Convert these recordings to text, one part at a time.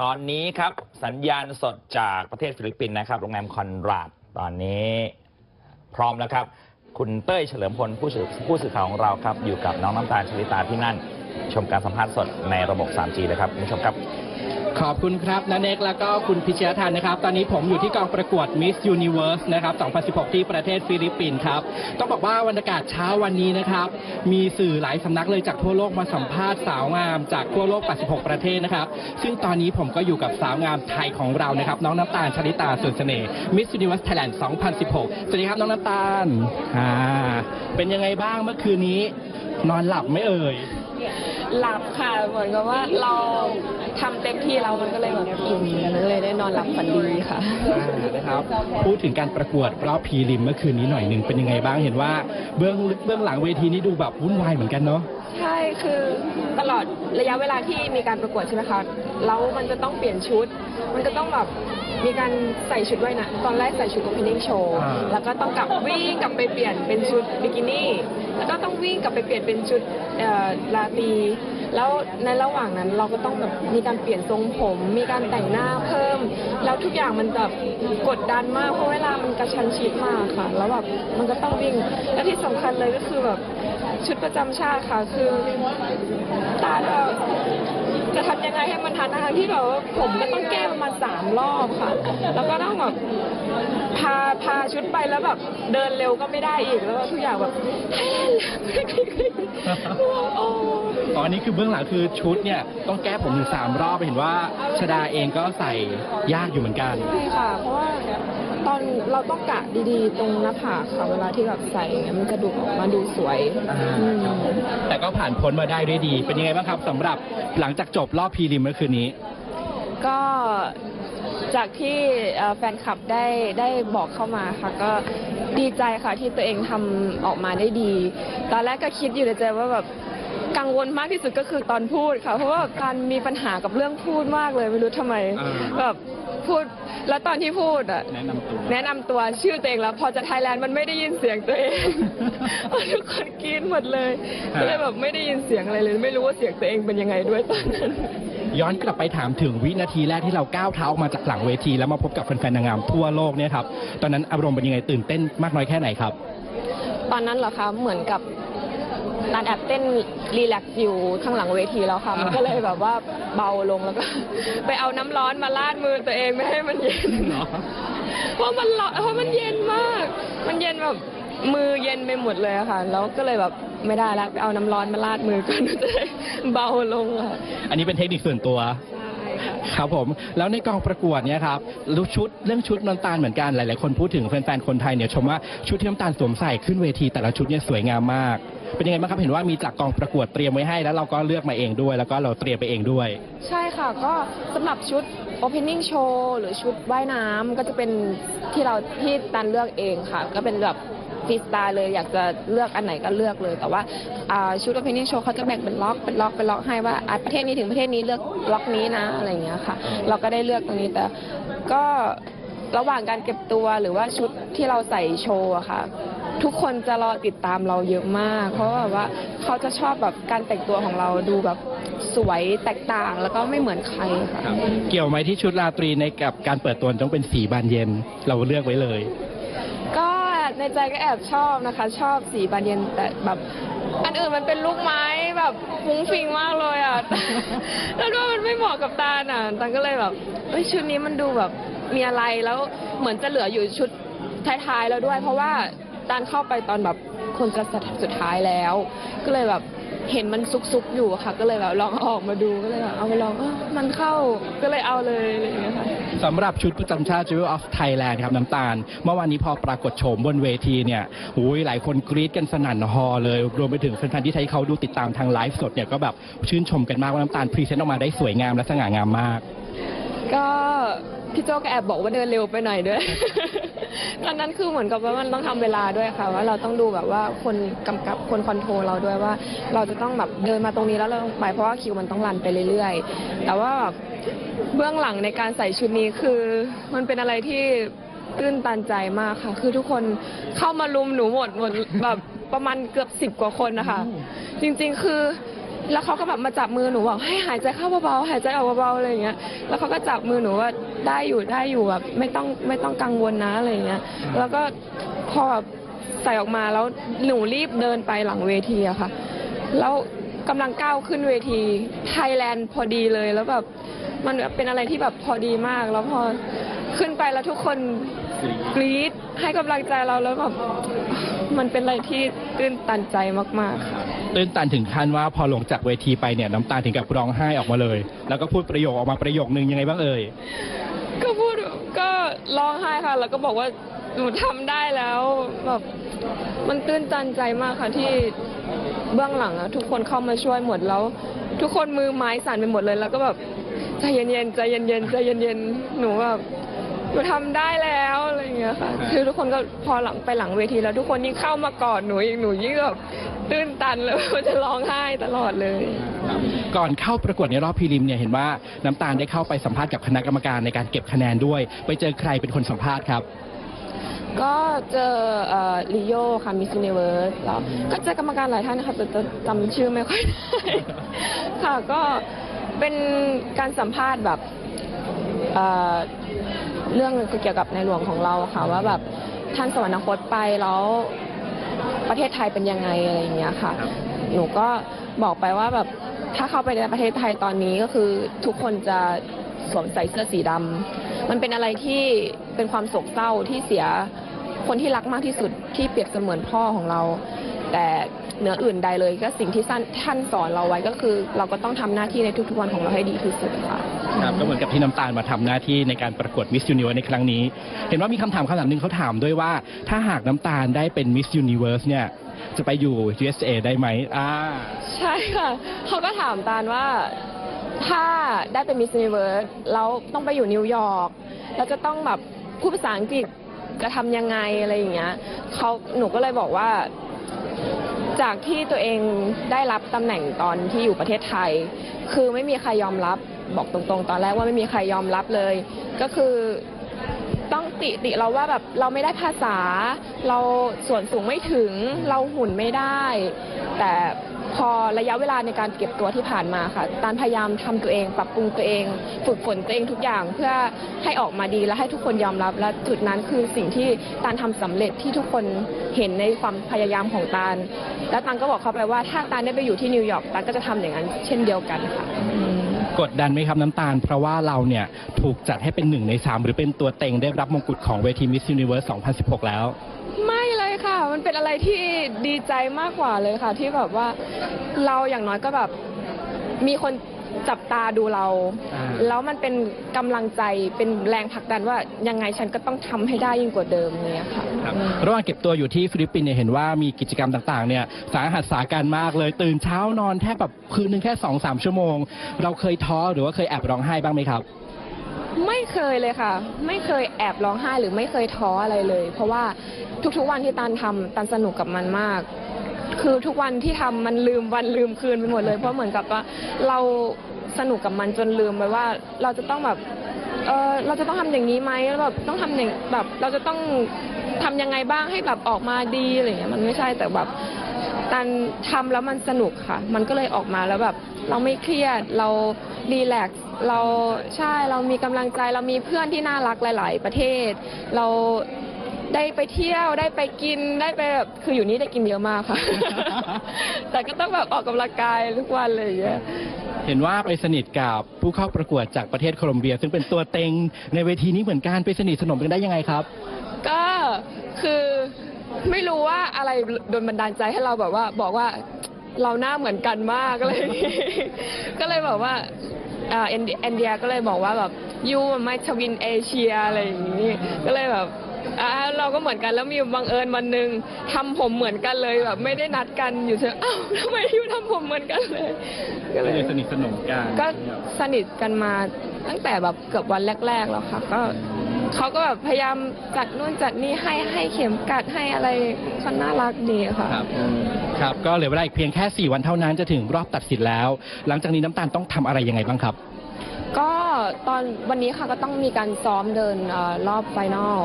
ตอนนี้ครับสัญญาณสดจากประเทศฟิลิปปินส์นะครับ โรงแรมคอนราดตอนนี้พร้อมแล้วครับ คุณเต้ยเฉลิมพลผู้สื่อผู้สื่อข่าวของเราครับ อยู่กับน้องน้ำตาลชลิตาที่นั่น ชมการสัมภาษณ์สดในระบบ 3G เลยครับคุณผู้ชมครับ ขอบคุณครับนาเนกแล้วก็คุณพิชยทันนะครับ ตอนนี้ผมอยู่ที่กองประกวด Miss Universe นะครับ 2016 ที่ประเทศฟิลิปปินส์ครับ ต้องบอกว่าบรรยากาศเช้าวันนี้นะครับ มีสื่อหลายสำนักเลยจากทั่วโลกมาสัมภาษณ์สาวงามจากทั่วโลก 86 ประเทศนะครับ ซึ่งตอนนี้ผมก็อยู่กับสาวงามไทยของเรานะครับ น้องน้ำตาลชลิตาสุนเสน่ห์ Miss Universe Thailand 2016 สวัสดีครับน้องน้ำตาลอ่าเป็นยังไงบ้างเมื่อคืนนี้ นอนหลับไม่เอ่ยหลับค่ะเหมือนกับว่าเรา ทำเต็มที่แล้วมันก็เลยแบบอิ่มก็เลยได้นอนหลับฝันดีค่ะ อ่านะครับพูดถึงการประกวดรอบพรีลิมเมื่อคืนนี้หน่อยหนึ่งเป็นยังไงบ้างเห็นว่าเบื้องลึกเบื้องหลังเวทีนี้ดูแบบวุ่นวายเหมือนกันเนาะ ใช่คือตลอดระยะเวลาที่มีการประกวดใช่ไหมคะแล้วมันจะต้องเปลี่ยนชุด มันก็ต้องแบบ มีการใส่ชุดไว้นะตอนแรกใส่ชุด opening show อ่า แล้วก็ต้องกลับวิ่งกลับไปเปลี่ยนเป็นชุดบิกินี่ แล้วก็ต้องวิ่งกลับไปเปลี่ยนเป็นชุดเอ่อลาตรี แล้วในระหว่างนั้นเราก็ต้องแบบมีการเปลี่ยนทรงผม มีการแต่งหน้าเพิ่ม แล้วทุกอย่างมันแบบกดดันมากเพราะเวลามันกระชันชิดมากค่ะ แล้วแบบมันก็ต้องวิ่ง และที่สำคัญเลยก็คือแบบชุดประจำชาติค่ะคือตาเราจะทำยังไง ให้มันทันนะคะที่แบบว่าผมก็ต้องแก้ประมาณสามรอบค่ะ แล้วก็ต้องแบบพาพาชุดไปแล้วแบบเดินเร็วก็ไม่ได้อีกแล้วทุกอย่างแบบให้เล่นโอ้อ๋ออันนี้คือเบื้องหลังคือชุดเนี่ยต้องแก้ผมถึงสามรอบเห็นว่าชดาเองก็ใส่ยากอยู่เหมือนกันใช่ค่ะเพราะว่า เราต้องกะดีๆ ตรงหน้าผากค่ะเวลาที่แบบใส่อย่างเงี้ยมันจะดูออกมาดูสวยอ่าอืมแต่ก็ผ่านพ้นมาได้ด้วยดี เป็นยังไงบ้างครับสำหรับหลังจากจบรอบพรีลิมเมื่อคืนนี้ ก็จากที่เอ่อแฟนคลับได้ได้บอกเข้ามาค่ะ ก็ดีใจค่ะที่ตัวเองทำออกมาได้ดี ตอนแรกก็คิดอยู่ในใจว่าแบบกังวลมากที่สุดก็คือตอนพูดค่ะ เพราะว่าการมีปัญหากับเรื่องพูดมากเลย ไม่รู้ทำไมอ่า แบบพูด แล้วตอนที่พูดอะแนะนำตัวแนะนำตัวชื่อตัวเองแล้ว พอจะไทยแลนด์มันไม่ได้ยินเสียงตัวเอง ทุกคนกรีดหมดเลยฮะ ก็เลยแบบไม่ได้ยินเสียงอะไรเลย ไม่รู้ว่าเสียงตัวเองเป็นยังไงด้วยตอนนั้น ย้อนกลับไปถามถึงวินาทีแรกที่เราก้าวเท้าออกมาจากหลังเวที แล้วมาพบกับแฟนๆนางงามทั่วโลกเนี่ยครับตอนนั้นอารมณ์เป็นยังไงตื่นเต้นมากน้อยแค่ไหนครับ ตอนนั้นเหรอคะ เหมือนกับ ตานแอบเต้นรีแลกซ์อยู่ข้างหลังเวทีแล้วค่ะมันก็เลยแบบว่าเบาลงแล้วก็ ไปเอาน้ำร้อนมาลาดมือตัวเองไม่ให้มันเย็นเนาะเพราะมันร้อนเพราะมันเย็นมาก มันเย็นแบบมือเย็นไปหมดเลยอะค่ะ แล้วก็เลยแบบไม่ได้แล้วไปเอาน้ำร้อนมาลาดมือก่อนจะได้เบาลงค่ะอันนี้เป็นเทคนิคส่วนตัวใช่ค่ะครับผม แล้วในกองประกวดเนี่ยครับรู้ชุดเรื่องชุดน้ำตาลเหมือนกันหลาย ๆ คนพูดถึงแฟน ๆ คนไทยเนี่ยชมว่าชุดที่น้ำตาลสวมใส่ขึ้นเวทีแต่ละชุดเนี่ยสวยงามมาก เป็นยังไงบ้างครับเห็นว่ามีจากกองประกวดเตรียมไว้ให้ แล้วเราก็เลือกมาเองด้วย แล้วก็เราเตรียมไปเองด้วย ใช่ค่ะก็สำหรับชุด opening show หรือชุดว่ายน้ำก็จะเป็นที่เราที่ตันเลือกเองค่ะ ก็เป็นแบบฟรีสไตล์เลยอยากจะเลือกอันไหนก็เลือกเลย แต่ว่าอ่าชุด opening show เขาจะแบ่งเป็นล็อกเป็นล็อกเป็นล็อกให้ว่าอะประเทศนี้ถึงประเทศนี้เลือกล็อกนี้นะอะไรอย่างเงี้ยค่ะ เราก็ได้เลือกตรงนี้แต่ก็ระหว่างการเก็บตัวหรือว่าชุดที่เราใส่โชว์อะค่ะ ทุกคนจะรอติดตามเราเยอะมาก เพราะว่าแบบว่าเขาจะชอบแบบการแต่งตัวของเราดูแบบสวยแตกต่างแล้วก็ไม่เหมือนใครค่ะ เกี่ยวไหมที่ชุดราตรีในกับการเปิดตัวต้องเป็นสีบานเย็นเราเลือกไว้เลย ก็ในใจก็แอบชอบนะคะ ชอบสีบานเย็นแต่แบบอันอื่นมันเป็นลูกไม้แบบฟุ้งฟิงมากเลยอะ แล้วก็มันไม่เหมาะกับตาลอะตาลก็เลยแบบเอ้ยชุดนี้มันดูแบบมีอะไรแล้วเหมือนจะเหลืออยู่ชุดท้ายๆแล้วด้วย เพราะว่า ตาลเข้าไปตอนแบบคนจะสุดท้ายแล้ว ก็เลยแบบเห็นมันซุกๆอยู่อะค่ะ ก็เลยแบบลองเอาออกมาดูก็เลยแบบเอาไปลองเออมันเข้าก็เลยเอาเลยอะไรอย่างเงี้ยค่ะ สำหรับชุดประจำชาติ Jewel of Thailand ครับน้ำตาล เมื่อวานนี้พอปรากฏโฉมบนเวทีเนี่ยหูยหลายคนกรี๊ดกันสนั่นฮอเลย รวมไปถึงแฟนๆที่ไทยเขาดูติดตามทางไลฟ์สดเนี่ยก็แบบชื่นชมกันมากว่าน้ำตาลพรีเซนต์ออกมาได้สวยงามและสง่างามมาก ก็พี่โจก็แอบบอกว่าเดินเร็วไปหน่อยด้วย ตอนนั้นคือเหมือนกับว่ามันต้องทำเวลาด้วยค่ะ ว่าเราต้องดูแบบว่าคนกำกับคนคอนโทรลเราด้วยว่า เราจะต้องแบบเดินมาตรงนี้แล้วเราไปเพราะว่าคิวมันต้องรันไปเรื่อยๆ แต่ว่าแบบเบื้องหลังในการใส่ชุดนี้คือ มันเป็นอะไรที่ตื้นตันใจมากค่ะ คือทุกคนเข้ามาลุมหนูหมดหมดแบบประมาณเกือบสิบกว่าคนนะคะ จริงๆคือ แล้วเขาก็แบบมาจับมือหนูบอกให้หายใจเข้าเบาๆหายใจออกเบาๆอะไรอย่างเงี้ยแล้วเขาก็จับมือหนูว่าได้อยู่ได้อยู่แบบไม่ต้องไม่ต้องกังวลนะอะไรอย่างเงี้ยแล้วก็พอแบบใส่ออกมาแล้วหนูรีบเดินไปหลังเวทีอะค่ะ แล้วกำลังก้าวขึ้นเวทีไทยแลนด์พอดีเลยแล้วแบบมันเป็นอะไรที่แบบพอดีมาก แล้วพอขึ้นไปแล้วทุกคนกรี๊ดให้กำลังใจเราแล้วแบบมันเป็นอะไรที่ตื้นตันใจมากๆค่ะ ตื้นตันถึงขั้นว่าพอลงจากเวทีไปเนี่ยน้ำตาถึงกับร้องไห้ออกมาเลย แล้วก็พูดประโยคออกมาประโยคนึงยังไงบ้างเอ่ยก็พูดก็ร้องไห้ค่ะ แล้วก็บอกว่าหนูทำได้แล้วแบบมันตื้นตันใจมากค่ะที่เบื้องหลังอะทุกคนเข้ามาช่วยหมดแล้ว ทุกคนมือไม้สั่นไปหมดเลย แล้วก็แบบใจเย็นๆใจเย็นๆใจเย็นๆหนูแบบ หนูทำได้แล้วอะไรอย่างเงี้ยค่ะครับคือทุกคนก็พอหลังไปหลังเวทีแล้วทุกคนยิ่งเข้ามากอดหนูอีกหนูยิ่งแบบตื้นตันเลยจะร้องไห้ตลอดเลย ก่อนเข้าประกวดในรอบพรีลิมเนี่ยเห็นว่าน้ำตาลได้เข้าไปสัมภาษณ์กับคณะกรรมการในการเก็บคะแนนด้วย ไปเจอใครเป็นคนสัมภาษณ์ครับก็เจอลีโอค่ะมิส s u น i เวิร์สแล้วก็เจอกรรมการหลายท่านนะคะแต่แต่จำชื่อไม่ค่อยได้ค่ะก็เป็นการสัมภาษณ์แบบเอ่อ เรื่องเกี่ยวกับในหลวงของเราค่ะ ว่าแบบท่านสวรรคตไปแล้วประเทศไทยเป็นยังไงอะไรอย่างเงี้ยค่ะ หนูก็บอกไปว่าแบบถ้าเข้าไปในประเทศไทยตอนนี้ก็คือทุกคนจะสวมใส่เสื้อสีดำมันเป็นอะไรที่เป็นความโศกเศร้าที่เสียคนที่รักมากที่สุดที่เปรียบเสมือนพ่อของเรา แต่เหนืออื่นใดเลยก็สิ่งที่ท่านท่านสอนเราไว้ก็คือ เราก็ต้องทำหน้าที่ในทุกๆวันของเราให้ดีที่สุดค่ะ ครับก็เหมือนกับที่น้ำตาลมาทำหน้าที่ในการประกวด Miss Universe ในครั้งนี้ เห็นว่ามีคำถามคำถามหนึ่งเขาถามด้วยว่า ถ้าหากน้ำตาลได้เป็น Miss Universe เนี่ย จะไปอยู่ USA ได้ไหมอ่า ใช่ค่ะ เขาก็ถามตาลว่าถ้าได้เป็นมิส s u น i เวิร์สแล้วต้องไปอยู่นิวยอร์กแล้วจะต้องแบบพูดภาษาอังกฤษจะทำยังไงอะไรอย่างเงี้ยเขาหนูก็เลยบอกว่า จากที่ตัวเองได้รับตำแหน่งตอนที่อยู่ประเทศไทย คือไม่มีใครยอมรับ บอกตรงๆ ตอนแรกว่าไม่มีใครยอมรับเลย ก็คือต้องติติเราว่าแบบเราไม่ได้ภาษา เราส่วนสูงไม่ถึงเราหุ่นไม่ได้ แต่ พอระยะเวลาในการเก็บตัวที่ผ่านมาค่ะตานพยายามทำตัวเอง ปรับปรุงตัวเอง ฝึกฝนตัวเองทุกอย่าง เพื่อให้ออกมาดีและให้ทุกคนยอมรับ และจุดนั้นคือสิ่งที่ตานทำสำเร็จที่ทุกคนเห็นในความพยายามของตานแล้วตานก็บอกเขาไปว่าถ้าตานได้ไปอยู่ที่นิวยอร์กตานก็จะทำอย่างนั้น เช่นเดียวกันค่ะกดดันไหมครับน้ำตาล เพราะว่าเราเนี่ยถูกจัดให้เป็นหนึ่งในสามหรือเป็นตัวเต็งได้รับมงกุฎของเวที Miss Universe 2016 แล้ว ค่ะ มันเป็นอะไรที่ดีใจมากกว่าเลยค่ะ ที่แบบว่าเราอย่างน้อยก็แบบมีคนจับตาดูเรา อ่า แล้วมันเป็นกำลังใจเป็นแรงผลักดันว่ายังไงฉันก็ต้องทำให้ได้ยิ่งกว่าเดิมเนี่ยค่ะ ครับอืมระหว่างเก็บตัวอยู่ที่ฟิลิปปินส์เนี่ยเห็นว่ามีกิจกรรมต่างๆเนี่ยสาหัสสาการมากเลย ตื่นเช้านอนแทบแบบคืนนึงแค่สองสามชั่วโมง เราเคยท้อหรือว่าเคยแอบร้องไห้บ้างไหมครับ ไม่เคยเลยค่ะ ไม่เคยแอบร้องไห้หรือไม่เคยท้ออะไรเลย เพราะว่าทุกๆวันที่ตันทำตันสนุกกับมันมาก คือทุกวันที่ทำมันลืมวันลืมคืนไปหมดเลย เพราะเหมือนกับว่าเราสนุกกับมันจนลืมไปว่าเราจะต้องแบบเออเราจะต้องทำอย่างนี้ไหมแล้วแบบต้องทำอย่างแบบเราจะต้องทำยังไงบ้างให้แบบออกมาดีอะไรอย่างเงี้ยมันไม่ใช่แต่แบบ ตันทำแล้วมันสนุกค่ะ มันก็เลยออกมาแล้วแบบ เราไม่เครียดเรารีแลกซ์ เราใช่เรามีกำลังใจเรามีเพื่อนที่น่ารักหลาย ๆ ประเทศ เราได้ไปเที่ยวได้ไปกินได้ไปแบบคืออยู่นี่ได้กินเยอะมากค่ะ แต่ก็ต้องแบบออกกำลังกายทุกวันเลยอย่างเงี้ย เห็นว่าไปสนิทกับผู้เข้าประกวดจากประเทศโคลอมเบีย ซึ่งเป็นตัวเต็งในเวทีนี้เหมือนกันไปสนิทสนมกันได้ยังไงครับ ก็คือไม่รู้ว่าอะไรโดนบันดาลใจให้เราแบบว่าบอกว่าเราหน้าเหมือนกันมากอะไรอย่างงี้ ก็เลยบอกว่าอ่า เอ็นเอ็นเดียก็เลยบอกว่าแบบยูไม่ทวินเอเชียอะไรอย่างนี้ก็เลยแบบอ่าเราก็เหมือนกันแล้วมีบังเอิญวันหนึ่งทำผมเหมือนกันเลยแบบไม่ได้นัดกันอยู่เฉยอ้าวทำไมยูทำผมเหมือนกันเลย ก็ก็เลเลยยสนิทสนมกันก็สนิทกันมาตั้งแต่แบบเกือบวันแรก ๆ แล้วค่ะ ก็ เขาก็แบบพยายามจัดนู่นจัดนี่ให้ให้เข็มกัดให้อะไรเขาน่ารักดีค่ะ ครับครับก็เหลือเวลาอีกเพียงแค่ 4 วันเท่านั้นจะถึงรอบตัดสินแล้ว หลังจากนี้น้ำตาลต้องทำอะไรยังไงบ้างครับ ก็ตอนวันนี้ค่ะก็ต้องมีการซ้อมเดินเออรอบไฟนอล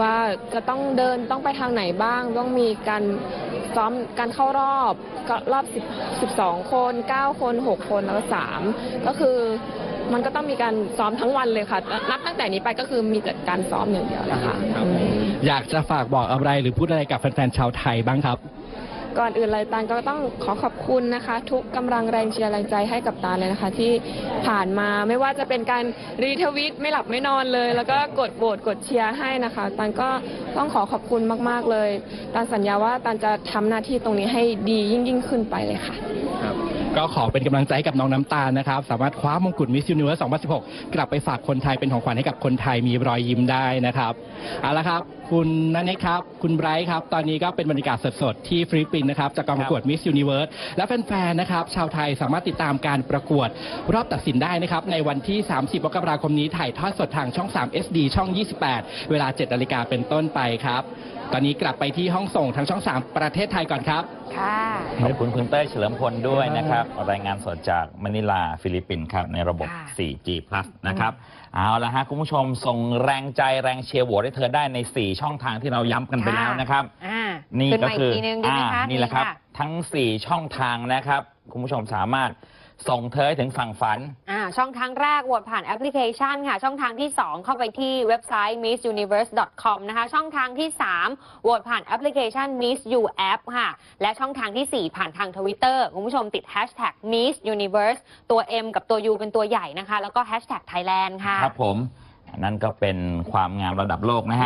ว่าจะต้องเดินต้องไปทางไหนบ้าง ต้องมีการซ้อมการเข้ารอบก็รอบ10 12 คน 9 คน 6 คนแล้วก็3ก็คือ มันก็ต้องมีการซ้อมทั้งวันเลยค่ะ นับตั้งแต่นี้ไปก็คือมีแต่การซ้อมอย่างเดียวนะคะครับอืมอยากจะฝากบอกอะไรหรือพูดอะไรกับแฟนๆชาวไทยบ้างครับก่อนอื่นเลยตานก็ต้องขอขอบคุณนะคะ ทุกกำลังแรงเชียร์แรงใจให้กับตาลเลยนะคะ ที่ผ่านมาไม่ว่าจะเป็นการรีทวิตไม่หลับไม่นอนเลย แล้วก็กดโหวตกดเชียร์ให้นะคะตานก็ต้องขอขอบคุณมาก ๆ เลยตานสัญญาว่าตานจะทำหน้าที่ตรงนี้ให้ดียิ่งยิ่งๆขึ้นไปเลยค่ะ ก็ขอเป็นกำลังใจให้กับน้องน้ำตาลนะครับ สามารถคว้ามงกุฎมิสยูนิเวิร์ส2016 กลับไปฝากคนไทยเป็นของขวัญให้กับคนไทยมีรอยยิ้มได้นะครับเอาละครับคุณนันเนกครับ คุณไบรท์ครับ ตอนนี้ก็เป็นบรรยากาศสดๆ ที่ฟิลิปปินส์นะครับ จากกองประกวดมิส s u นิเวิร์สและแฟนๆ นะครับ ชาวไทยสามารถติดตามการประกวดรอบตัดสินได้นะครับ ในวันที่ 30มกราคมนี้ถ่ายทอดสดทางช่อง 3 SD ช่อง 28 เวลา 7นาฬิกาเป็นต้นไปครับ ตอนนี้กลับไปที่ห้องส่งทางช่อง 3 ประเทศไทยก่อนครับ ค่ะ ขอบคุณคุณเต้ยเฉลิมพลด้วยนะครับ รายงานสดจากมะนิลาฟิลิปปินส์ครับ ในระบบ ค่ะ 4G Plus นะครับ เอาละฮะคุณผู้ชมส่งแรงใจแรงเชียร์โหวตให้เธอได้ใน 4 ช่องทางที่เราย้ำกันไปแล้วนะครับ อ่านี่ขึ้นก็มาอีคืกอทีนึงดีไหมคะนี่แหละครับ ทั้ง 4 ช่องทางนะครับ คุณผู้ชมสามารถ ส่งเธอให้ถึงฝั่งฝัน อ่าช่องทางแรกโหวตผ่านแอปพลิเคชันค่ะ ช่องทางที่ 2 เข้าไปที่เว็บไซต์ missuniverse.com นะคะ ช่องทางที่ 3โหวตผ่านแอปพลิเคชัน Miss You App ค่ะ และช่องทางทีสี่4 ผ่านทางทวิตเตอร์คุณผู้ชมติด hashtag Miss Universe ตัว M กับตัว U เป็นตัวใหญ่นะคะ แล้วก็ hashtag Thailand ค่ะ ครับผม นั่นก็เป็นความงามระดับโลกนะฮะ